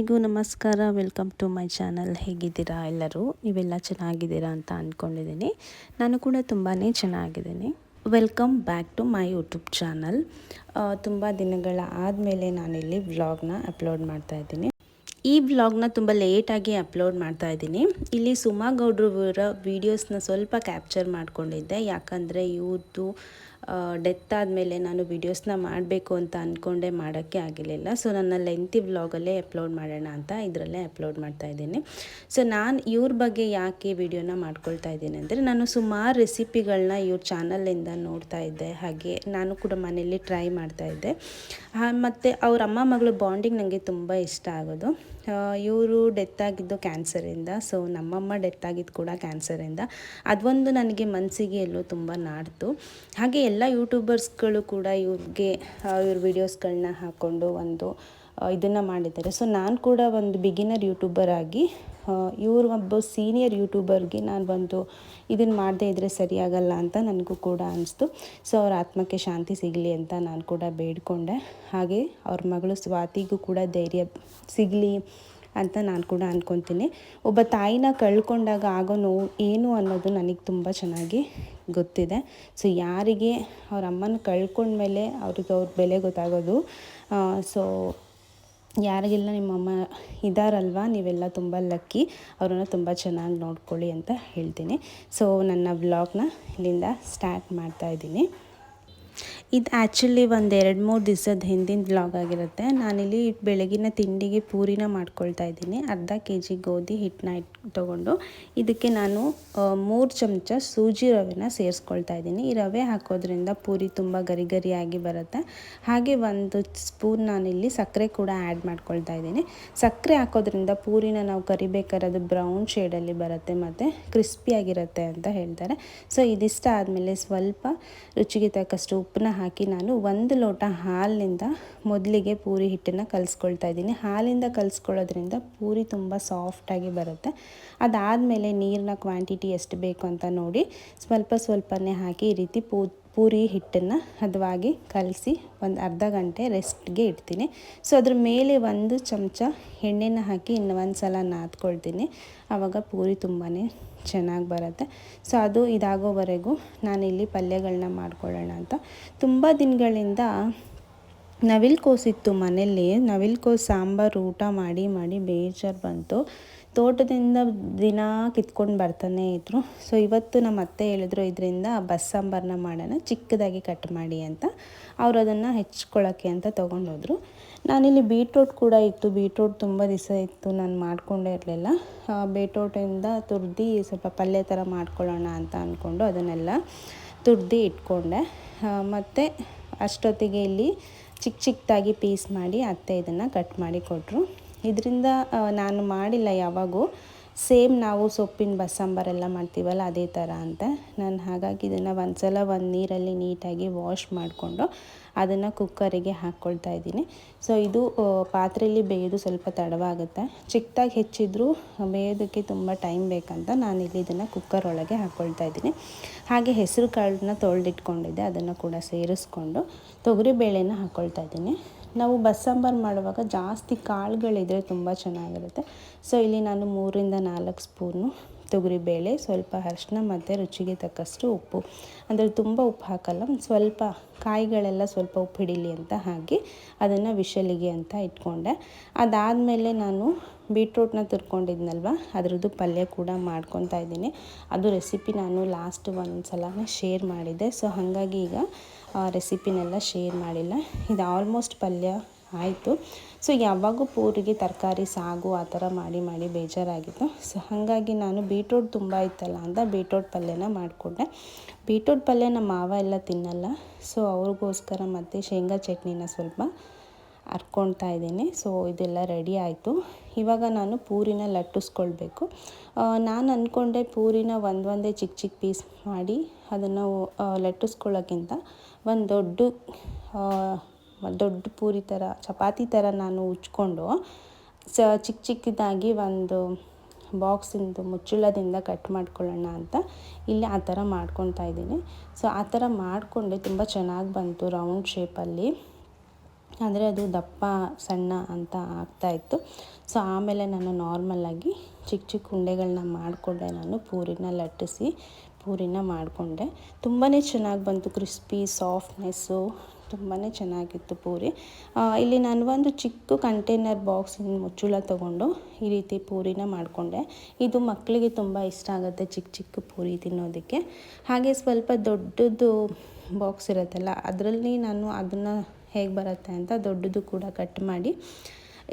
ಎಲ್ಲರಿಗೂ ನಮಸ್ಕಾರ. Welcome to my channel ಹೇಗಿದ್ದೀರಾ ಎಲ್ಲರೂ? ನೀವೆಲ್ಲ ಚೆನ್ನಾಗಿದ್ದೀರಾ ಅಂತ ಅಂದ್ಕೊಂಡಿದ್ದೀನಿ ನಾನು ಕೂಡ ತುಂಬಾ ಚೆನ್ನಾಗಿದ್ದೀನಿ. Welcome back to my YouTube channel ತುಂಬ ದಿನಗಳ ಆದಮೇಲೆ ನಾನಿಲ್ಲಿ ವ್ಲಾಗ್ನ ಅಪ್ಲೋಡ್ ಮಾಡ್ತಾ ಇದ್ದೀನಿ. ಈ ವ್ಲಾಗ್ನ ತುಂಬ ಲೇಟಾಗಿ ಅಪ್ಲೋಡ್ ಮಾಡ್ತಾ ಇದ್ದೀನಿ. ಇಲ್ಲಿ ಸುಮಾ ಗೌಡ್ರವರ ವೀಡಿಯೋಸ್ನ ಸ್ವಲ್ಪ ಕ್ಯಾಪ್ಚರ್ ಮಾಡ್ಕೊಂಡಿದ್ದೆ. ಯಾಕಂದರೆ ಇವ್ರದ್ದು ಡೆತ್ ಆದಮೇಲೆ ನಾನು ವೀಡಿಯೋಸ್ನ ಮಾಡಬೇಕು ಅಂತ ಅಂದ್ಕೊಂಡೆ ಮಾಡೋಕ್ಕೆ ಆಗಿರಲಿಲ್ಲ. ಸೊ ನನ್ನ ಲೆಂತಿ ವ್ಲಾಗಲ್ಲೇ ಅಪ್ಲೋಡ್ ಮಾಡೋಣ ಅಂತ ಇದರಲ್ಲೇ ಅಪ್ಲೋಡ್ ಮಾಡ್ತಾ ಇದ್ದೀನಿ. ಸೊ ನಾನು ಇವ್ರ ಬಗ್ಗೆ ಯಾಕೆ ವಿಡಿಯೋನ ಮಾಡ್ಕೊಳ್ತಾ ಇದ್ದೀನಿ ಅಂದರೆ, ನಾನು ಸುಮಾರು ರೆಸಿಪಿಗಳನ್ನ ಇವ್ರ ಚಾನಲಿಂದ ನೋಡ್ತಾ ಇದ್ದೆ. ಹಾಗೆ ನಾನು ಕೂಡ ಮನೆಯಲ್ಲಿ ಟ್ರೈ ಮಾಡ್ತಾ ಇದ್ದೆ. ಮತ್ತು ಅವ್ರ ಅಮ್ಮ ಮಗಳು ಬಾಂಡಿಂಗ್ ನನಗೆ ತುಂಬ ಇಷ್ಟ ಆಗೋದು. ಇವರು ಡೆತ್ ಆಗಿದ್ದು ಕ್ಯಾನ್ಸರಿಂದ ಸೊ ನಮ್ಮಮ್ಮ ಡೆತ್ ಆಗಿದ್ದು ಕೂಡ ಕ್ಯಾನ್ಸರಿಂದ ಅದೊಂದು ನನಗೆ ಮನಸ್ಸಿಗೆ ಎಲ್ಲೋ ತುಂಬ ನಾಡ್ತು. ಹಾಗೆ ಎಲ್ಲ ಯೂಟ್ಯೂಬರ್ಸ್ಗಳು ಕೂಡ ಇವ್ರಿಗೆ ಇವ್ರ ವಿಡಿಯೋಸ್ಗಳನ್ನ ಹಾಕ್ಕೊಂಡು ಒಂದು ಇದನ್ನು ಮಾಡಿದ್ದಾರೆ. ಸೊ ನಾನು ಕೂಡ ಒಂದು ಬಿಗಿನರ್ ಯೂಟ್ಯೂಬರ್ ಆಗಿ ಇವರು ಒಬ್ಬ ಸೀನಿಯರ್ ಯೂಟ್ಯೂಬರ್ಗೆ ನಾನು ಒಂದು ಇದನ್ನು ಮಾಡದೇ ಇದ್ದರೆ ಸರಿಯಾಗಲ್ಲ ಅಂತ ನನಗೂ ಕೂಡ ಅನಿಸ್ತು. ಸೊ ಅವ್ರ ಆತ್ಮಕ್ಕೆ ಶಾಂತಿ ಸಿಗಲಿ ಅಂತ ನಾನು ಕೂಡ ಬೇಡಿಕೊಂಡೆ. ಹಾಗೆ ಅವ್ರ ಮಗಳು ಸ್ವಾತಿಗೂ ಕೂಡ ಧೈರ್ಯ ಸಿಗಲಿ ಅಂತ ನಾನು ಕೂಡ ಅಂದ್ಕೊತೀನಿ ಒಬ್ಬ ತಾಯಿನ ಕಳ್ಕೊಂಡಾಗ ಆಗೋ ನೋವು ಏನು ಅನ್ನೋದು ನನಗೆ ತುಂಬ ಚೆನ್ನಾಗಿ ಗೊತ್ತಿದೆ. ಸೊ ಯಾರಿಗೆ ಅವ್ರ ಅಮ್ಮನ ಕಳ್ಕೊಂಡ್ಮೇಲೆ ಅವ್ರಿಗೆ ಅವ್ರ ಬೆಲೆ ಗೊತ್ತಾಗೋದು ಸೊ ಯಾರಿಗೆಲ್ಲ ನಿಮ್ಮಮ್ಮ ಇದ್ದಾರಲ್ವ ನೀವೆಲ್ಲ ತುಂಬ ಲಕ್ಕಿ. ಅವರನ್ನು ತುಂಬ ಚೆನ್ನಾಗಿ ನೋಡ್ಕೊಳ್ಳಿ ಅಂತ ಹೇಳ್ತೀನಿ. ಸೊ ನನ್ನ ವ್ಲಾಗ್ನ ಇಲ್ಲಿಂದ ಸ್ಟಾರ್ಟ್ ಮಾಡ್ತಾ ಇದ್ದೀನಿ. ಇದು ಆ್ಯಕ್ಚುಲಿ ಒಂದು ಎರಡು ಮೂರು ದಿವಸದ ಹಿಂದಿನ ಬ್ಲಾಗ್ ಆಗಿರುತ್ತೆ. ನಾನಿಲ್ಲಿ ಬೆಳಗಿನ ತಿಂಡಿಗೆ ಪೂರಿನ ಮಾಡ್ಕೊಳ್ತಾ ಇದ್ದೀನಿ. ಅರ್ಧ ಕೆ ಜಿ ಗೋಧಿ ಹಿಟ್ಟನ್ನ ಇಟ್ಟು ತೊಗೊಂಡು ಇದಕ್ಕೆ ನಾನು ಮೂರು ಚಮಚ ಸೂಜಿ ರವೆನ ಸೇರಿಸ್ಕೊಳ್ತಾ ಇದ್ದೀನಿ. ಈ ರವೆ ಹಾಕೋದ್ರಿಂದ ಪೂರಿ ತುಂಬ ಗರಿ ಗರಿಯಾಗಿ ಬರುತ್ತೆ. ಹಾಗೆ ಒಂದು ಸ್ಪೂನ್ ನಾನಿಲ್ಲಿ ಸಕ್ಕರೆ ಕೂಡ ಆ್ಯಡ್ ಮಾಡ್ಕೊಳ್ತಾ ಇದ್ದೀನಿ. ಸಕ್ಕರೆ ಹಾಕೋದ್ರಿಂದ ಪೂರಿನ ನಾವು ಕರಿಬೇಕಾದ್ರೆ ಅದು ಬ್ರೌನ್ ಶೇಡಲ್ಲಿ ಬರುತ್ತೆ ಮತ್ತು ಕ್ರಿಸ್ಪಿಯಾಗಿರುತ್ತೆ ಅಂತ ಹೇಳ್ತಾರೆ. ಸೊ ಇದಿಷ್ಟ ಆದಮೇಲೆ ಸ್ವಲ್ಪ ರುಚಿಗೆ ತಕ್ಕಷ್ಟು ಉಪ್ಪನ್ನ ಹಾಕಿ ನಾನು ಒಂದು ಲೋಟ ಹಾಲಿನಿಂದ ಮೊದಲಿಗೆ ಪೂರಿ ಹಿಟ್ಟನ್ನು ಕಲಿಸ್ಕೊಳ್ತಾ ಇದ್ದೀನಿ. ಹಾಲಿಂದ ಕಲಿಸ್ಕೊಳ್ಳೋದ್ರಿಂದ ಪೂರಿ ತುಂಬ ಸಾಫ್ಟಾಗಿ ಬರುತ್ತೆ. ಅದಾದಮೇಲೆ ನೀರಿನ ಕ್ವಾಂಟಿಟಿ ಎಷ್ಟು ಬೇಕು ಅಂತ ನೋಡಿ ಸ್ವಲ್ಪ ಸ್ವಲ್ಪನೇ ಹಾಕಿ ಈ ರೀತಿ ಪೂ ಪೂರಿ ಹಿಟ್ಟನ್ನು ಹದವಾಗಿ ಕಲಸಿ ಒಂದು ಅರ್ಧ ಗಂಟೆ ರೆಸ್ಟ್ಗೆ ಇಡ್ತೀನಿ. ಸೊ ಅದ್ರ ಮೇಲೆ ಒಂದು ಚಮಚ ಎಣ್ಣೆನ ಹಾಕಿ ಇನ್ನು ಒಂದು ಸಲ ನಾದ್ಕೊಳ್ತೀನಿ. ಆವಾಗ ಪೂರಿ ತುಂಬಾ ಚೆನ್ನಾಗಿ ಬರುತ್ತೆ. ಸೊ ಅದು ಇದಾಗೋವರೆಗೂ ನಾನಿಲ್ಲಿ ಪಲ್ಯಗಳನ್ನ ಮಾಡ್ಕೊಳ್ಳೋಣ ಅಂತ. ತುಂಬ ದಿನಗಳಿಂದ ನವಿಲ್ಕೋಸಿತ್ತು ಮನೇಲಿ ನವಿಲ್ಕೋಸು ಸಾಂಬಾರು ಊಟ ಮಾಡಿ ಮಾಡಿ ಬೇಜಾರು ಬಂತು. ತೋಟದಿಂದ ದಿನ ಕಿತ್ಕೊಂಡು ಬರ್ತಾನೆ ಇದ್ದರು ಸೊ ಇವತ್ತು ನಮ್ಮ ಅತ್ತೆ ಹೇಳಿದ್ರು, ಇದರಿಂದ ಬಸ್ಸಾಂಬಾರನ್ನ ಮಾಡೋಣ, ಚಿಕ್ಕದಾಗಿ ಕಟ್ ಮಾಡಿ ಅಂತ. ಅವರು ಅದನ್ನು ಹೆಚ್ಕೊಳ್ಳೋಕ್ಕೆ ಅಂತ ತೊಗೊಂಡೋದ್ರು. ನಾನಿಲ್ಲಿ ಬೀಟ್ರೋಟ್ ಕೂಡ ಇತ್ತು. ಬೀಟ್ರೋಟ್ ತುಂಬ ದಿವಸ ಇತ್ತು, ನಾನು ಮಾಡಿಕೊಂಡೇ ಇರಲಿಲ್ಲ. ಬೀಟ್ರೋಟಿಂದ ತುರ್ದು ಸ್ವಲ್ಪ ಪಲ್ಯ ಥರ ಮಾಡ್ಕೊಳ್ಳೋಣ ಅಂತ ಅಂದ್ಕೊಂಡು ಅದನ್ನೆಲ್ಲ ತುರ್ದು ಇಟ್ಕೊಂಡೆ. ಮತ್ತು ಅಷ್ಟೊತ್ತಿಗೆ ಇಲ್ಲಿ ಚಿಕ್ಕ ಚಿಕ್ಕದಾಗಿ ಪೀಸ್ ಮಾಡಿ ಅತ್ತೆ ಇದನ್ನು ಕಟ್ ಮಾಡಿ ಕೊಟ್ಟರು ಇದರಿಂದ ನಾನು ಮಾಡಿಲ್ಲ ಯಾವಾಗೂ. ಸೇಮ್ ನಾವು ಸೊಪ್ಪಿನ ಬಸ್ಸಾಂಬಾರೆಲ್ಲ ಮಾಡ್ತೀವಲ್ಲ ಅದೇ ಥರ ಅಂತ. ನಾನು ಹಾಗಾಗಿ ಇದನ್ನು ಒಂದು ಸಲ ಒಂದು ನೀರಲ್ಲಿ ನೀಟಾಗಿ ವಾಶ್ ಮಾಡಿಕೊಂಡು ಅದನ್ನು ಕುಕ್ಕರಿಗೆ ಹಾಕ್ಕೊಳ್ತಾ ಇದ್ದೀನಿ. ಸೊ, ಇದು ಪಾತ್ರೆಯಲ್ಲಿ ಬೇಯೋದು ಸ್ವಲ್ಪ ತಡವಾಗುತ್ತೆ. ಚಿಕ್ಕದಾಗಿ ಹೆಚ್ಚಿದ್ರೂ ಬೇಯೋದಕ್ಕೆ ತುಂಬ ಟೈಮ್ ಬೇಕಂತ ನಾನು ಇಲ್ಲಿ ಇದನ್ನು ಕುಕ್ಕರ್ ಒಳಗೆ ಹಾಕ್ಕೊಳ್ತಾ ಇದ್ದೀನಿ. ಹಾಗೆ ಹೆಸರು ಕಾಳನ್ನ ತೊಳೆದಿಟ್ಕೊಂಡಿದ್ದೆ, ಅದನ್ನು ಕೂಡ ಸೇರಿಸ್ಕೊಂಡು ತೊಗರಿಬೇಳೆನ ಹಾಕ್ಕೊಳ್ತಾ ಇದ್ದೀನಿ. ನಾವು ಬಸ್ಸಾಂಬಾರು ಮಾಡುವಾಗ ಜಾಸ್ತಿ ಕಾಳುಗಳಿದ್ರೆ ತುಂಬ ಚೆನ್ನಾಗಿರುತ್ತೆ. ಸೊ ಇಲ್ಲಿ ನಾನು ಮೂರಿಂದ ನಾಲ್ಕು ಸ್ಪೂನು ತೊಗರಿಬೇಳೆ ಸ್ವಲ್ಪ ಅರಿಶಿನ ಮತ್ತು ರುಚಿಗೆ ತಕ್ಕಷ್ಟು ಉಪ್ಪು. ಅಂದರೆ ತುಂಬ ಉಪ್ಪು ಹಾಕಲ್ಲ, ಸ್ವಲ್ಪ ಕಾಯಿಗಳೆಲ್ಲ ಸ್ವಲ್ಪ ಉಪ್ಪು ಹಿಡೀಲಿ ಅಂತ ಹಾಕಿ ಅದನ್ನು ವಿಷಲಿಗೆ ಅಂತ ಇಟ್ಕೊಂಡೆ. ಅದಾದಮೇಲೆ ನಾನು ಬೀಟ್ರೂಟ್ನ ತುರ್ಕೊಂಡಿದ್ನಲ್ವ, ಅದರದ್ದು ಪಲ್ಯ ಕೂಡ ಮಾಡ್ಕೊತಾ ಇದ್ದೀನಿ. ಅದು ರೆಸಿಪಿ ನಾನು ಲಾಸ್ಟ್ ಒಂದು ಸಲ ಶೇರ್ ಮಾಡಿದ್ದೆ. ಸೊ ಹಾಗಾಗಿ ಈಗ ರೆಸಿಪಿನೆಲ್ಲ ಶೇರ್ ಮಾಡಿಲ್ಲ. ಇದು ಆಲ್ಮೋಸ್ಟ್ ಪಲ್ಯ ಆಯಿತು. ಸೊ ಯಾವಾಗೂ ಪೂರಿಗೆ ತರಕಾರಿ, ಸಾಗು ಆ ಥರ ಮಾಡಿ ಮಾಡಿ ಬೇಜಾರಾಗಿತ್ತು. ಸೊ ಹಾಗಾಗಿ ನಾನು ಬೀಟ್ರೋಟ್ ತುಂಬ ಇತ್ತಲ್ಲ ಅಂತ ಬೀಟ್ರೋಟ್ ಪಲ್ಯನ ಮಾಡಿಕೊಂಡೆ. ಬೀಟ್ರೋಟ್ ಪಲ್ಯ ನಮ್ಮ ಮಾವ ಎಲ್ಲ ತಿನ್ನಲ್ಲ. ಸೊ ಅವ್ರಿಗೋಸ್ಕರ ಮತ್ತು ಶೇಂಗಾ ಚಟ್ನಿನ ಸ್ವಲ್ಪ ಹರ್ಕೊಳ್ತಾ ಇದ್ದೀನಿ. ಸೊ ಇದೆಲ್ಲ ರೆಡಿ ಆಯಿತು. ಇವಾಗ ನಾನು ಪೂರಿನ ಲಟ್ಟಿಸ್ಕೊಳ್ಬೇಕು. ನಾನು ಅಂದ್ಕೊಂಡೆ ಪೂರಿನ ಒಂದೊಂದೇ ಒಂದೇ ಚಿಕ್ಕ ಚಿಕ್ಕ ಪೀಸ್ ಮಾಡಿ ಅದನ್ನು ಲಟ್ಟಿಸ್ಕೊಳ್ಳೋಕ್ಕಿಂತ ಒಂದು ದೊಡ್ಡ ದೊಡ್ಡ ಪೂರಿ ಥರ, ಚಪಾತಿ ಥರ ನಾನು ಉಜ್ಕೊಂಡು ಸ, ಚಿಕ್ಕ ಚಿಕ್ಕದಾಗಿ ಒಂದು ಬಾಕ್ಸಿಂದು ಮುಚ್ಚಳದಿಂದ ಕಟ್ ಮಾಡ್ಕೊಳ್ಳೋಣ ಅಂತ ಇಲ್ಲಿ ಆ ಥರ ಮಾಡ್ಕೊತಾ ಇದ್ದೀನಿ. ಸೊ, ಆ ಥರ ಮಾಡಿಕೊಂಡೆ ತುಂಬ ಚೆನ್ನಾಗಿ ಬಂತು ರೌಂಡ್ ಶೇಪಲ್ಲಿ. ಅಂದರೆ ಅದು ದಪ್ಪ, ಸಣ್ಣ ಅಂತ ಆಗ್ತಾಯಿತ್ತು ಸೊ, ಆಮೇಲೆ ನಾನು ನಾರ್ಮಲ್ಲಾಗಿ ಚಿಕ್ಕ ಚಿಕ್ಕ ಉಂಡೆಗಳನ್ನ ಮಾಡಿಕೊಂಡೆ ನಾನು ಪೂರಿನ ಲಟ್ಟಿಸಿ. ಪೂರಿನ ಮಾಡಿಕೊಂಡೆ. ತುಂಬಾ ಚೆನ್ನಾಗಿ ಬಂತು ಕ್ರಿಸ್ಪಿ, ಸಾಫ್ಟ್ನೆಸ್ಸು ತುಂಬಾ ಚೆನ್ನಾಗಿತ್ತು ಪೂರಿ. ಇಲ್ಲಿ ನಾನು ಒಂದು ಚಿಕ್ಕ ಕಂಟೈನರ್ ಬಾಕ್ಸಿನ ಮುಚ್ಚುಳ ತೊಗೊಂಡು ಈ ರೀತಿ ಪೂರಿನ ಮಾಡಿಕೊಂಡೆ. ಇದು ಮಕ್ಕಳಿಗೆ ತುಂಬ ಇಷ್ಟ ಆಗುತ್ತೆ ಚಿಕ್ಕ ಚಿಕ್ಕ ಪೂರಿ ತಿನ್ನೋದಕ್ಕೆ. ಹಾಗೆ ಸ್ವಲ್ಪ ದೊಡ್ಡದು ಬಾಕ್ಸ್ ಇರುತ್ತಲ್ಲ, ಅದರಲ್ಲಿ ನಾನು ಅದನ್ನು ಹೇಗೆ ಬರುತ್ತೆ ಅಂತ ದೊಡ್ಡದು ಕೂಡ ಕಟ್ ಮಾಡಿ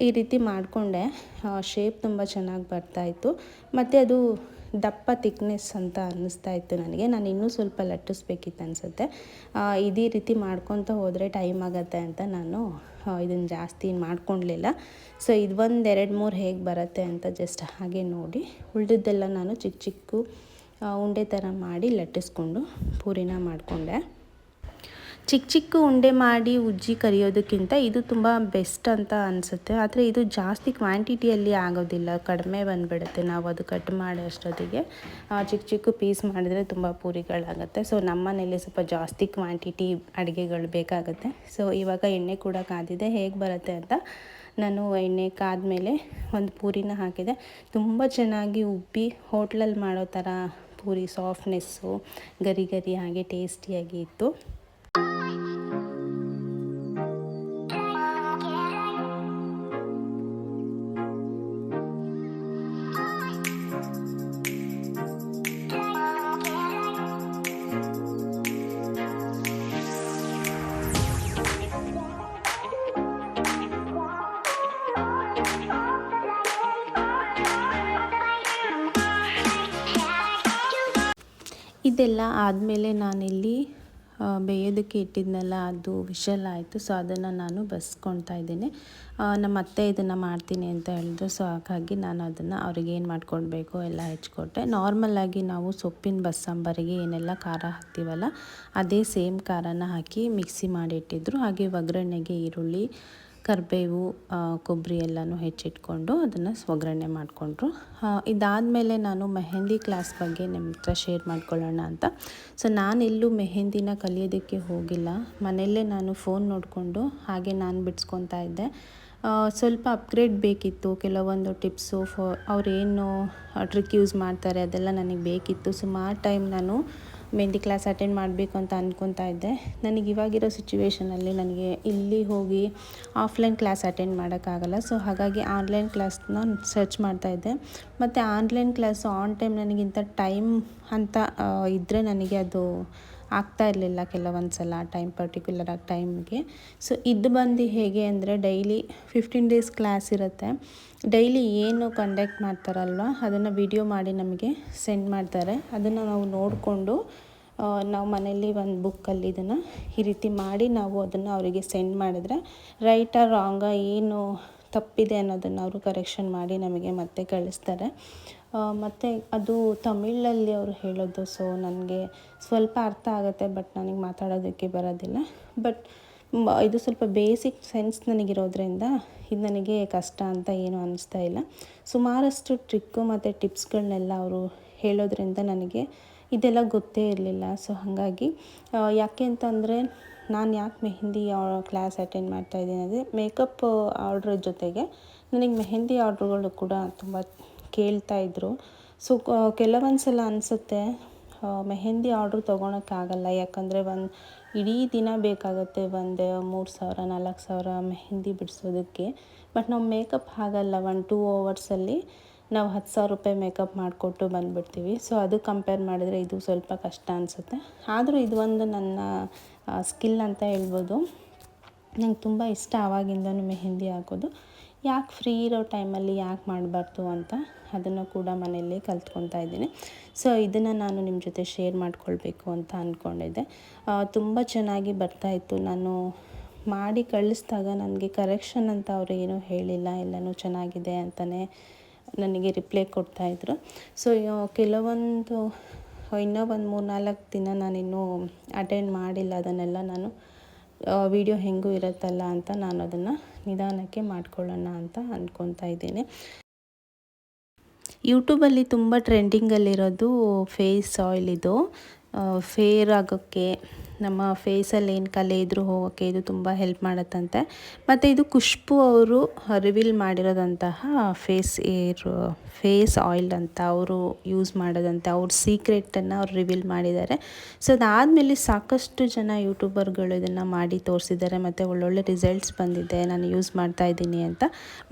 ಈ ರೀತಿ ಮಾಡಿಕೊಂಡೆ. ಶೇಪ್ ತುಂಬ ಚೆನ್ನಾಗಿ ಬರ್ತಾಯಿತ್ತು ಮತ್ತು ಅದು ದಪ್ಪ ತಿಕ್ನೆಸ್ ಅಂತ ಅನ್ನಿಸ್ತಾ ಇತ್ತು ನನಗೆ. ನಾನು ಇನ್ನೂ ಸ್ವಲ್ಪ ಲಟ್ಟಿಸ್ಬೇಕಿತ್ತು ಅನಿಸುತ್ತೆ. ಇದೇ ರೀತಿ ಮಾಡ್ಕೊತ ಹೋದರೆ ಟೈಮ್ ಆಗುತ್ತೆ ಅಂತ ನಾನು ಇದನ್ನು ಜಾಸ್ತಿ ಮಾಡ್ಕೊಳ್ಲಿಲ್ಲ ಸೊ ಇದು ಒಂದು ಎರಡು ಮೂರು ಹೇಗೆ ಬರುತ್ತೆ ಅಂತ ಜಸ್ಟ್ ಹಾಗೆ ನೋಡಿ. ಉಳಿದಿದ್ದೆಲ್ಲ ನಾನು ಚಿಕ್ಕ ಚಿಕ್ಕ ಉಂಡೆ ಥರ ಮಾಡಿ ಲಟ್ಟಿಸ್ಕೊಂಡು ಪೂರಿನ ಮಾಡಿಕೊಂಡೆ. ಚಿಕ್ಕ ಚಿಕ್ಕ ಉಂಡೆ ಮಾಡಿ ಉಜ್ಜಿ ಕರಿಯೋದಕ್ಕಿಂತ ಇದು ತುಂಬ ಬೆಸ್ಟ್ ಅಂತ ಅನಿಸುತ್ತೆ. ಆದರೆ ಇದು ಜಾಸ್ತಿ ಕ್ವಾಂಟಿಟಿಯಲ್ಲಿ ಆಗೋದಿಲ್ಲ. ಕಡಿಮೆ ಬಂದುಬಿಡುತ್ತೆ ನಾವು ಅದು ಕಟ್ ಮಾಡೋ ಅಷ್ಟೊತ್ತಿಗೆ. ಚಿಕ್ಕ ಚಿಕ್ಕ ಪೀಸ್ ಮಾಡಿದರೆ ತುಂಬ ಪೂರಿಗಳಾಗುತ್ತೆ. ಸೊ ನಮ್ಮ ಮನೇಲಿ ಸ್ವಲ್ಪ ಜಾಸ್ತಿ ಕ್ವಾಂಟಿಟಿ ಅಡುಗೆಗಳು ಬೇಕಾಗುತ್ತೆ. ಸೊ ಇವಾಗ ಎಣ್ಣೆ ಕೂಡ ಕಾದಿದೆ. ಹೇಗೆ ಬರುತ್ತೆ ಅಂತ ನಾನು ಎಣ್ಣೆ ಕಾದ್ಮೇಲೆ ಒಂದು ಪೂರಿನ ಹಾಕಿದೆ. ತುಂಬ ಚೆನ್ನಾಗಿ ಉಬ್ಬಿ ಹೋಟ್ಲಲ್ಲಿ ಮಾಡೋ ಥರ ಪೂರಿ ಸಾಫ್ಟ್ನೆಸ್ಸು ಗರಿ ಗರಿ ಹಾಗೆ ಟೇಸ್ಟಿಯಾಗಿ ಇತ್ತು. ಇದೆಲ್ಲ ಆದಮೇಲೆ ನಾನಿಲ್ಲಿ ಬೇಯೋದಕ್ಕೆ ಇಟ್ಟಿದ್ನಲ್ಲ, ಅದು ವಿಷಲ್ ಆಯಿತು. ಸೊ ಅದನ್ನು ನಾನು ಬಸ್ಕೊಳ್ತಾ ಇದ್ದೀನಿ. ನಮ್ಮ ಅತ್ತೆ ಇದನ್ನು ಮಾಡ್ತೀನಿ ಅಂತ ಹೇಳಿದ್ರು. ಸೊ ಹಾಗಾಗಿ ನಾನು ಅದನ್ನು ಅವ್ರಿಗೆ ಏನು ಮಾಡ್ಕೊಳ್ಬೇಕು ಎಲ್ಲ ಹೆಚ್ಕೊಟ್ಟೆ. ನಾರ್ಮಲಾಗಿ ನಾವು ಸೊಪ್ಪಿನ ಬಸ್ಸಾಂಬಾರಿಗೆ ಏನೆಲ್ಲ ಖಾರ ಹಾಕ್ತೀವಲ್ಲ, ಅದೇ ಸೇಮ್ ಖಾರನ ಹಾಕಿ ಮಿಕ್ಸಿ ಮಾಡಿಟ್ಟಿದ್ರು ಹಾಗೆ ಒಗ್ಗರಣೆಗೆ ಈರುಳ್ಳಿ ಕರಿಬೇವು ಕೊಬ್ಬರಿ ಎಲ್ಲನೂ ಹೆಚ್ಚಿಟ್ಕೊಂಡು ಅದನ್ನು ಒಗ್ಗರಣೆ ಮಾಡಿಕೊಂಡ್ರು. ಇದಾದಮೇಲೆ ನಾನು ಮೆಹೆಂದಿ ಕ್ಲಾಸ್ ಬಗ್ಗೆ ನಿಮ್ಮ ಹತ್ರ ಶೇರ್ ಮಾಡ್ಕೊಳ್ಳೋಣ ಅಂತ. ಸೊ, ನಾನೆಲ್ಲೂ ಮೆಹೆಂದಿನ ಕಲಿಯೋದಕ್ಕೆ ಹೋಗಿಲ್ಲ. ಮನೆಯಲ್ಲೇ ನಾನು ಫೋನ್ ನೋಡಿಕೊಂಡು ಹಾಗೆ ನಾನು ಬಿಡಿಸ್ಕೊತಾ ಇದ್ದೆ. ಸ್ವಲ್ಪ ಅಪ್ಗ್ರೇಡ್ ಬೇಕಿತ್ತು, ಕೆಲವೊಂದು ಟಿಪ್ಸು, ಫೋ, ಅವ್ರೇನು ಟ್ರಿಕ್ ಯೂಸ್ ಮಾಡ್ತಾರೆ ಅದೆಲ್ಲ ನನಗೆ ಬೇಕಿತ್ತು. ಸುಮಾರು ಟೈಮ್ ನಾನು ಮೆಹಂದಿ ಕ್ಲಾಸ್ ಅಟೆಂಡ್ ಮಾಡಬೇಕು ಅಂತ ಅಂದ್ಕೊತಾ ಇದ್ದೆ. ನನಗೆ ಇವಾಗಿರೋ ಸಿಚುವೇಷನಲ್ಲಿ ನನಗೆ ಇಲ್ಲಿ ಹೋಗಿ ಆಫ್ಲೈನ್ ಕ್ಲಾಸ್ ಅಟೆಂಡ್ ಮಾಡೋಕ್ಕಾಗಲ್ಲ. ಸೊ ಹಾಗಾಗಿ ಆನ್ಲೈನ್ ಕ್ಲಾಸ್ನ ಸರ್ಚ್ ಮಾಡ್ತಾ ಇದ್ದೆ. ಮತ್ತು ಆನ್ಲೈನ್ ಕ್ಲಾಸು ಆನ್ ಟೈಮ್ ನನಗಿಂತ ಟೈಮ್ ಅಂತ ಇದ್ದರೆ ನನಗೆ ಅದು ಆಗ್ತಾ ಇರಲಿಲ್ಲ ಕೆಲವೊಂದು ಸಲ ಟೈಮ್ ಪರ್ಟಿಕ್ಯುಲರ್ ಆಗಿ ಟೈಮ್ಗೆ ಸೊ ಇದು ಬಂದು ಹೇಗೆ ಅಂದರೆ ಡೈಲಿ ಫಿಫ್ಟೀನ್ ಡೇಸ್ ಕ್ಲಾಸ್ ಇರುತ್ತೆ. ಡೈಲಿ ಏನು ಕಂಡಕ್ಟ್ ಮಾಡ್ತಾರಲ್ವ, ಅದನ್ನು ವಿಡಿಯೋ ಮಾಡಿ ನಮಗೆ ಸೆಂಡ್ ಮಾಡ್ತಾರೆ. ಅದನ್ನು ನಾವು ನೋಡಿಕೊಂಡು ನಾವು ಮನೇಲಿ ಒಂದು ಬುಕ್ಕಲ್ಲಿ ಇದನ್ನು ಈ ರೀತಿ ಮಾಡಿ ನಾವು ಅದನ್ನು ಅವರಿಗೆ ಸೆಂಡ್ ಮಾಡಿದ್ರೆ ರೈಟಾ ರಾಂಗಾ ಏನು ತಪ್ಪಿದೆ ಅನ್ನೋದನ್ನು ಅವರು ಕರೆಕ್ಷನ್ ಮಾಡಿ ನಮಗೆ ಮತ್ತೆ ಕಳಿಸ್ತಾರೆ. ಮತ್ತು ಅದು ತಮಿಳಲ್ಲಿ ಅವರು ಹೇಳೋದು ಸೊ ನನಗೆ ಸ್ವಲ್ಪ ಅರ್ಥ ಆಗುತ್ತೆ ಬಟ್ ನನಗೆ ಮಾತಾಡೋದಕ್ಕೆ ಬರೋದಿಲ್ಲ. ಬಟ್ ಇದು ಸ್ವಲ್ಪ ಬೇಸಿಕ್ ಸೆನ್ಸ್ ನನಗಿರೋದ್ರಿಂದ ಇದು ನನಗೆ ಕಷ್ಟ ಅಂತ ಏನು ಅನ್ನಿಸ್ತಾ ಇಲ್ಲ. ಸುಮಾರಷ್ಟು ಟ್ರಿಕ್ಕು ಮತ್ತು ಟಿಪ್ಸ್ಗಳನ್ನೆಲ್ಲ ಅವರು ಹೇಳೋದ್ರಿಂದ ನನಗೆ ಇದೆಲ್ಲ ಗೊತ್ತೇ ಇರಲಿಲ್ಲ. ಸೊ ಹಾಗಾಗಿ ಯಾಕೆ ಅಂತಂದರೆ ನಾನು ಯಾಕೆ ಮೆಹಂದಿ ಕ್ಲಾಸ್ ಅಟೆಂಡ್ ಮಾಡ್ತಾ ಇದ್ದೀನಿ ಅಂದರೆ ಮೇಕಪ್ ಆರ್ಡ್ರ್ ಜೊತೆಗೆ ನನಗೆ ಮೆಹಂದಿ ಆರ್ಡ್ರ್ಗಳು ಕೂಡ ತುಂಬ ಕೇಳ್ತಾಯಿದ್ರು ಸೊ ಕೆಲವೊಂದು ಸಲ ಅನಿಸುತ್ತೆ ಮೆಹೆಂದಿ ಆರ್ಡ್ರ್ ತೊಗೊಳಕ್ಕಾಗಲ್ಲ. ಯಾಕಂದರೆ ಒಂದು, ಇಡೀ ದಿನ ಬೇಕಾಗುತ್ತೆ ಒಂದು ಮೂರು ಸಾವಿರ, ನಾಲ್ಕು ಸಾವಿರ ಮೆಹೆಂದಿ ಬಿಡಿಸೋದಕ್ಕೆ. ಬಟ್ ನಾವು ಮೇಕಪ್ ಆಗಲ್ಲ ಒನ್ ಟೂ ಅವರ್ಸಲ್ಲಿ ನಾವು ಹತ್ತು ಸಾವಿರ ರೂಪಾಯಿ ಮೇಕಪ್ ಮಾಡಿಕೊಟ್ಟು ಬಂದುಬಿಡ್ತೀವಿ. ಸೊ ಅದು ಕಂಪೇರ್ ಮಾಡಿದರೆ ಇದು ಸ್ವಲ್ಪ ಕಷ್ಟ ಅನಿಸುತ್ತೆ. ಆದರೂ ಇದು ಒಂದು ನನ್ನ ಸ್ಕಿಲ್ ಅಂತ ಹೇಳ್ಬೋದು. ನಂಗೆ ತುಂಬ ಇಷ್ಟ ಆವಾಗಿಂದನೂ ಮೆಹೆಂದಿ ಹಾಕೋದು. ಯಾಕೆ ಫ್ರೀ ಇರೋ ಟೈಮಲ್ಲಿ ಯಾಕೆ ಮಾಡಬಾರ್ದು ಅಂತ ಅದನ್ನು ಕೂಡ ಮನೆಯಲ್ಲೇ ಕಲ್ತ್ಕೊತಾ ಇದ್ದೀನಿ. ಸೊ, ಇದನ್ನು ನಾನು ನಿಮ್ಮ ಜೊತೆ ಶೇರ್ ಮಾಡ್ಕೊಳ್ಬೇಕು ಅಂತ ಅಂದ್ಕೊಂಡಿದ್ದೆ ತುಂಬ ಚೆನ್ನಾಗಿ ಬರ್ತಾಯಿತ್ತು ನಾನು ಮಾಡಿ ಕಳಿಸಿದಾಗ ನನಗೆ ಕರೆಕ್ಷನ್ ಅಂತ ಅವರು ಏನೂ ಹೇಳಿಲ್ಲ, ಎಲ್ಲನೂ ಚೆನ್ನಾಗಿದೆ ಅಂತಲೇ ನನಗೆ ರಿಪ್ಲೈ ಕೊಡ್ತಾಯಿದ್ರು ಸೊ ಕೆಲವೊಂದು, ಇನ್ನೂ ಒಂದು ಮೂರು ನಾಲ್ಕು ದಿನ ನಾನಿನ್ನೂ ಅಟೆಂಡ್ ಮಾಡಿಲ್ಲ, ಅದನ್ನೆಲ್ಲ ನಾನು ವಿಡಿಯೋ ಹೆಂಗೂ ಇರುತ್ತಲ್ಲ ಅಂತ ನಾನು ಅದನ್ನು ನಿಧಾನಕ್ಕೆ ಮಾಡ್ಕೊಳ್ಳೋಣ ಅಂತ ಅಂದ್ಕೊತಾ ಇದ್ದೀನಿ. ಯೂಟ್ಯೂಬಲ್ಲಿ ತುಂಬ ಟ್ರೆಂಡಿಂಗಲ್ಲಿರೋದು ಫೇಸ್ ಆಯಿಲ್ ಇದು. ಫೇರ್ ಆಗೋಕ್ಕೆ ನಮ್ಮ ಫೇಸಲ್ಲಿ ಏನು ಕಲೆ ಇದ್ರೂ ಹೋಗೋಕ್ಕೆ ಇದು ತುಂಬ ಹೆಲ್ಪ್ ಮಾಡುತ್ತಂತೆ. ಮತ್ತು ಇದು ಖುಷ್ಬು ಅವರು ರಿವೀಲ್ ಮಾಡಿರೋದಂತಹ ಫೇಸ್ ಏರ್, ಫೇಸ್ ಆಯಿಲ್ ಅಂತ ಅವರು ಯೂಸ್ ಮಾಡೋದಂತೆ, ಅವ್ರ ಸೀಕ್ರೆಟನ್ನು ಅವ್ರು ರಿವೀಲ್ ಮಾಡಿದ್ದಾರೆ. ಸೊ ಅದಾದಮೇಲೆ ಸಾಕಷ್ಟು ಜನ ಯೂಟ್ಯೂಬರ್ಗಳು ಇದನ್ನು ಮಾಡಿ ತೋರಿಸಿದ್ದಾರೆ. ಮತ್ತು ಒಳ್ಳೊಳ್ಳೆ ರಿಸಲ್ಟ್ಸ್ ಬಂದಿದೆ, ನಾನು ಯೂಸ್ ಮಾಡ್ತಾ ಇದ್ದೀನಿ ಅಂತ.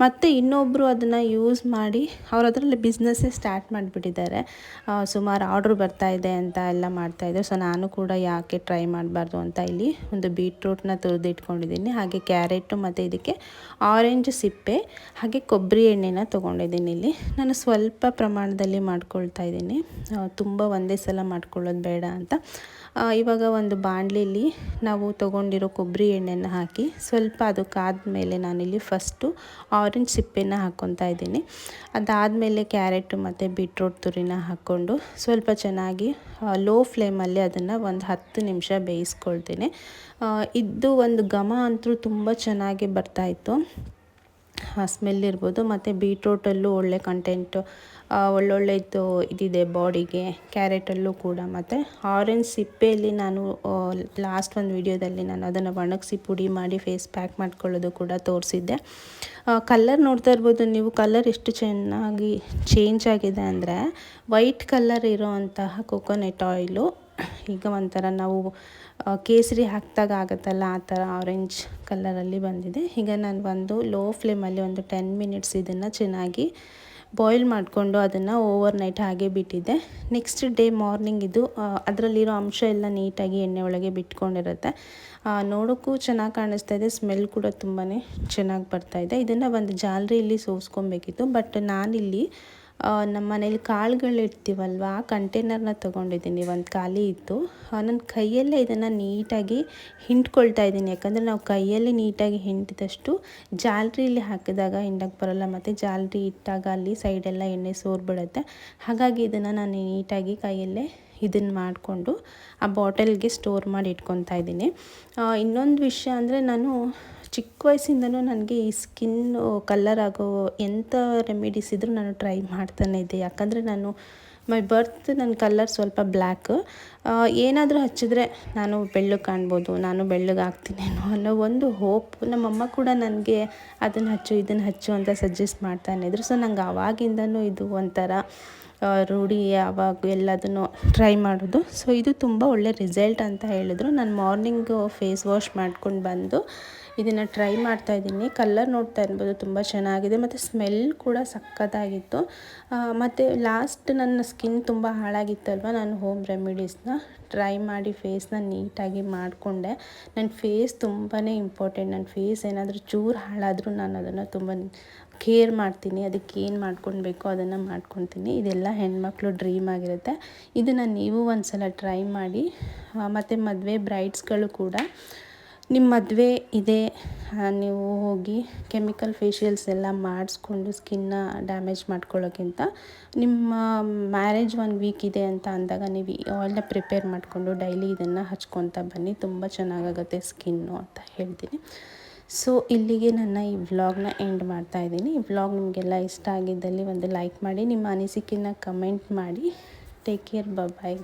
ಮತ್ತು ಇನ್ನೊಬ್ಬರು ಅದನ್ನು ಯೂಸ್ ಮಾಡಿ ಅವ್ರು ಅದರಲ್ಲಿ ಬಿಸ್ನೆಸ್ಸೇ ಸ್ಟಾರ್ಟ್ ಮಾಡಿಬಿಟ್ಟಿದ್ದಾರೆ. ಸುಮಾರು ಆರ್ಡ್ರ್ ಬರ್ತಾ ಇದೆ ಅಂತ ಎಲ್ಲ ಮಾಡ್ತಾಯಿದ್ದೆ ಸೊ ನಾನು ಕೂಡ ಯಾಕೆ ಟ್ರೈ ಮಾಡಬಾರ್ದು ಅಂತ ಇಲ್ಲಿ ಒಂದು ಬೀಟ್ರೂಟ್ನ ತುರಿದು ಇಟ್ಕೊಂಡಿದ್ದೀನಿ ಹಾಗೆ ಕ್ಯಾರೆಟು ಮತ್ತು ಇದಕ್ಕೆ ಆರೆಂಜ್ ಸಿಪ್ಪೆ, ಹಾಗೆ ಕೊಬ್ಬರಿ ಎಣ್ಣೆನ ತೊಗೊಂಡಿದ್ದೀನಿ ಇಲ್ಲಿ. ನಾನು ಸ್ವಲ್ಪ ಪ್ರಮಾಣದಲ್ಲಿ ಮಾಡ್ಕೊಳ್ತಾ ಇದ್ದೀನಿ. ತುಂಬ ಒಂದೇ ಸಲ ಮಾಡ್ಕೊಳ್ಳೋದು ಬೇಡ ಅಂತ. ಇವಾಗ ಒಂದು ಬಾಣಲಿಲಿ ನಾವು ತಗೊಂಡಿರೋ ಕೊಬ್ಬರಿ ಎಣ್ಣೆನ ಹಾಕಿ ಸ್ವಲ್ಪ ಅದು ಕಾದ್ಮೇಲೆ ನಾನಿಲ್ಲಿ ಫಸ್ಟು ಆರೆಂಜ್ ಸಿಪ್ಪೆನ ಹಾಕ್ಕೊತಾ ಇದ್ದೀನಿ. ಅದಾದಮೇಲೆ ಕ್ಯಾರೆಟು ಮತ್ತು ಬೀಟ್ರೋಟ್ ತುರಿನ ಹಾಕ್ಕೊಂಡು ಸ್ವಲ್ಪ ಚೆನ್ನಾಗಿ ಲೋ ಫ್ಲೇಮಲ್ಲಿ ಅದನ್ನು ಒಂದು ಹತ್ತು ನಿಮಿಷ ಬೇಯಿಸ್ಕೊಳ್ತೀನಿ. ಇದು ಒಂದು ಘಮ ಅಂತೂ ತುಂಬ ಚೆನ್ನಾಗಿ ಬರ್ತಾಯಿತ್ತು ಸ್ಮೆಲ್ ಇರ್ಬೋದು, ಮತ್ತು ಬೀಟ್ರೋಟಲ್ಲೂ ಒಳ್ಳೆ ಕಂಟೆಂಟು ಒಳ್ಳೊಳ್ಳೆದು ಇದಿದೆ ಬಾಡಿಗೆ ಕ್ಯಾರೆಟಲ್ಲೂ ಕೂಡ. ಮತ್ತು ಆರೆಂಜ್ ಸಿಪ್ಪೆಯಲ್ಲಿ ನಾನು ಲಾಸ್ಟ್ ಒಂದು ವಿಡಿಯೋದಲ್ಲಿ ನಾನು ಅದನ್ನು ಒಣಗಿಸಿ ಪುಡಿ ಮಾಡಿ ಫೇಸ್ ಪ್ಯಾಕ್ ಮಾಡ್ಕೊಳ್ಳೋದು ಕೂಡ ತೋರಿಸಿದ್ದೆ. ಕಲ್ಲರ್ ನೋಡ್ತಾ ಇರ್ಬೋದು ನೀವು. ಕಲರ್ ಎಷ್ಟು ಚೆನ್ನಾಗಿ ಚೇಂಜ್ ಆಗಿದೆ ಅಂದರೆ ವೈಟ್ ಕಲರ್ ಇರೋವಂತಹ ಕೊಕೊನೆಟ್ ಆಯಿಲು ಈಗ ಒಂಥರ ನಾವು ಕೇಸರಿ ಹಾಕಿದಾಗ ಆಗುತ್ತಲ್ಲ ಆ ಥರ ಆರೆಂಜ್ ಕಲರಲ್ಲಿ ಬಂದಿದೆ. ಈಗ ನಾನು ಒಂದು ಲೋ ಫ್ಲೇಮಲ್ಲಿ ಒಂದು ಟೆನ್ ಮಿನಿಟ್ಸ್ ಇದನ್ನು ಚೆನ್ನಾಗಿ ಬಾಯ್ಲ್ ಮಾಡಿಕೊಂಡು ಅದನ್ನು ಓವರ್ ನೈಟ್ ಹಾಗೆ ಬಿಟ್ಟಿದ್ದೆ. ನೆಕ್ಸ್ಟ್ ಡೇ ಮಾರ್ನಿಂಗ್ ಇದು ಅದರಲ್ಲಿರೋ ಅಂಶ ಎಲ್ಲ ನೀಟಾಗಿ ಎಣ್ಣೆ ಒಳಗೆ ಬಿಟ್ಕೊಂಡಿರುತ್ತೆ. ನೋಡೋಕ್ಕೂ ಚೆನ್ನಾಗಿ ಕಾಣಿಸ್ತಾ ಇದೆ ಸ್ಮೆಲ್ ಕೂಡ ತುಂಬಾ ಚೆನ್ನಾಗಿ ಬರ್ತಾಯಿದೆ ಇದನ್ನು ಒಂದು ಜಾಲರಿಯಲ್ಲಿ ಸೋಸ್ಕೊಬೇಕಿತ್ತು ಬಟ್ ನಾನಿಲ್ಲಿ ನಮ್ಮ ಮನೇಲಿ ಕಾಳುಗಳು ಇಡ್ತೀವಲ್ವ? ಆ ಕಂಟೈನರ್ನ ತೊಗೊಂಡಿದ್ದೀನಿ. ಒಂದು ಖಾಲಿ ಇತ್ತು. ನನ್ನ ಕೈಯಲ್ಲೇ ಇದನ್ನು ನೀಟಾಗಿ ಹಿಂಡ್ಕೊಳ್ತಾ ಇದ್ದೀನಿ. ಯಾಕಂದರೆ ನಾವು ಕೈಯಲ್ಲಿ ನೀಟಾಗಿ ಹಿಂಡಿದಷ್ಟು ಜಾಲ್ರಿಲಿ ಹಾಕಿದಾಗ ಹಿಂಡಕ್ಕೆ ಬರೋಲ್ಲ. ಮತ್ತು ಜಾಲ್ರಿ ಇಟ್ಟಾಗ ಅಲ್ಲಿ ಸೈಡೆಲ್ಲ ಎಣ್ಣೆ ಸೋರ್ಬಿಡುತ್ತೆ. ಹಾಗಾಗಿ ಇದನ್ನು ನಾನು ನೀಟಾಗಿ ಕೈಯಲ್ಲೇ ಇದನ್ನು ಮಾಡಿಕೊಂಡು ಆ ಬಾಟಲ್ಗೆ ಸ್ಟೋರ್ ಮಾಡಿ ಇಟ್ಕೊತಾ ಇದ್ದೀನಿ. ಇನ್ನೊಂದು ವಿಷಯ ಅಂದರೆ ನಾನು ಚಿಕ್ಕ ವಯಸ್ಸಿಂದನೂ ನನಗೆ ಈ ಸ್ಕಿನ್ನು ಕಲ್ಲರ್ ಆಗೋ ಎಂಥ ರೆಮಿಡೀಸ್ ಇದ್ದರೂ ನಾನು ಟ್ರೈ ಮಾಡ್ತಾನೆ ಇದ್ದೆ. ಯಾಕಂದರೆ ನಾನು ಮೈ ಬರ್ತ್ ನನ್ನ ಕಲ್ಲರ್ ಸ್ವಲ್ಪ ಬ್ಲ್ಯಾಕ್ ಏನಾದರೂ ಹಚ್ಚಿದ್ರೆ ನಾನು ಬೆಳ್ಳಗೆ ಕಾಣ್ಬೋದು, ನಾನು ಬೆಳ್ಳಗೆ ಆಗ್ತೀನೇನೋ ಅನ್ನೋ ಒಂದು ಹೋಪ್ ನಮ್ಮಮ್ಮ ಕೂಡ ನನಗೆ ಅದನ್ನು ಹಚ್ಚು, ಇದನ್ನು ಹಚ್ಚು ಅಂತ ಸಜೆಸ್ಟ್ ಮಾಡ್ತಾನೆ ಇದ್ರು. ಸೊ ನಂಗೆ ಆವಾಗಿಂದನೂ ಇದು ಒಂಥರ ರೂಢಿ ಯಾವಾಗ ಎಲ್ಲದನ್ನು ಟ್ರೈ ಮಾಡೋದು. ಸೊ ಇದು ತುಂಬ ಒಳ್ಳೆ ರಿಸಲ್ಟ್ ಅಂತ ಹೇಳಿದ್ರು. ನಾನು ಮಾರ್ನಿಂಗು ಫೇಸ್ ವಾಶ್ ಮಾಡ್ಕೊಂಡು ಬಂದು ಇದನ್ನು ಟ್ರೈ ಮಾಡ್ತಾ ಇದ್ದೀನಿ. ಕಲ್ಲರ್ ನೋಡ್ತಾ ಇರ್ಬೋದು, ತುಂಬ ಚೆನ್ನಾಗಿದೆ. ಮತ್ತು ಸ್ಮೆಲ್ ಕೂಡ ಸಕ್ಕತ್ತಾಗಿತ್ತು ಮತ್ತು ಲಾಸ್ಟ್ ನನ್ನ ಸ್ಕಿನ್ ತುಂಬ ಹಾಳಾಗಿತ್ತಲ್ವ? ನಾನು ಹೋಮ್ ರೆಮಿಡೀಸ್ನ ಟ್ರೈ ಮಾಡಿ ಫೇಸ್ನ ನೀಟಾಗಿ ಮಾಡಿಕೊಂಡೆ. ನನ್ನ ಫೇಸ್ ತುಂಬಾ ಇಂಪಾರ್ಟೆಂಟ್ ನನ್ನ ಫೇಸ್ ಏನಾದರೂ ಚೂರು ಹಾಳಾದರೂ ನಾನು ಅದನ್ನು ತುಂಬ ಕೇರ್ ಮಾಡ್ತೀನಿ. ಅದಕ್ಕೆ ಏನು ಮಾಡ್ಕೊಳ್ಬೇಕು ಅದನ್ನು ಮಾಡ್ಕೊತೀನಿ ಇದೆಲ್ಲ ಹೆಣ್ಮಕ್ಳು ಡ್ರೀಮ್ ಆಗಿರುತ್ತೆ. ಇದನ್ನು ನೀವು ಒಂದು ಸಲ ಟ್ರೈ ಮಾಡಿ ಮತ್ತು ಮದುವೆ ಬ್ರೈಡ್ಸ್ಗಳು ಕೂಡ ನಿಮ್ಮ ಮದುವೆ ಇದೆ. ನೀವು ಹೋಗಿ ಕೆಮಿಕಲ್ ಫೇಶಿಯಲ್ಸ್ ಎಲ್ಲ ಮಾಡಿಸ್ಕೊಂಡು ಸ್ಕಿನ್ನ ಡ್ಯಾಮೇಜ್ ಮಾಡ್ಕೊಳ್ಳೋಕ್ಕಿಂತ ನಿಮ್ಮ ಮ್ಯಾರೇಜ್ ಒನ್ ವೀಕ್ ಇದೆ ಅಂತ ಅಂದಾಗ ನೀವು ಈ ಆಯಿಲ್ನ ಪ್ರಿಪೇರ್ ಮಾಡಿಕೊಂಡು ಡೈಲಿ ಇದನ್ನು ಹಚ್ಕೊತಾ ಬನ್ನಿ. ತುಂಬ ಚೆನ್ನಾಗಾಗುತ್ತೆ ಸ್ಕಿನ್ನು ಅಂತ ಹೇಳ್ತೀನಿ. ಸೊ ಇಲ್ಲಿಗೆ ನನ್ನ ಈ ವ್ಲಾಗ್ನ ಎಂಡ್ ಮಾಡ್ತಾ ಇದ್ದೀನಿ. ಈ ವ್ಲಾಗ್ ನಿಮಗೆಲ್ಲ ಇಷ್ಟ ಆಗಿದ್ದಲ್ಲಿ ಒಂದು ಲೈಕ್ ಮಾಡಿ, ನಿಮ್ಮ ಅನಿಸಿಕೆನ ಕಮೆಂಟ್ ಮಾಡಿ. Take care bye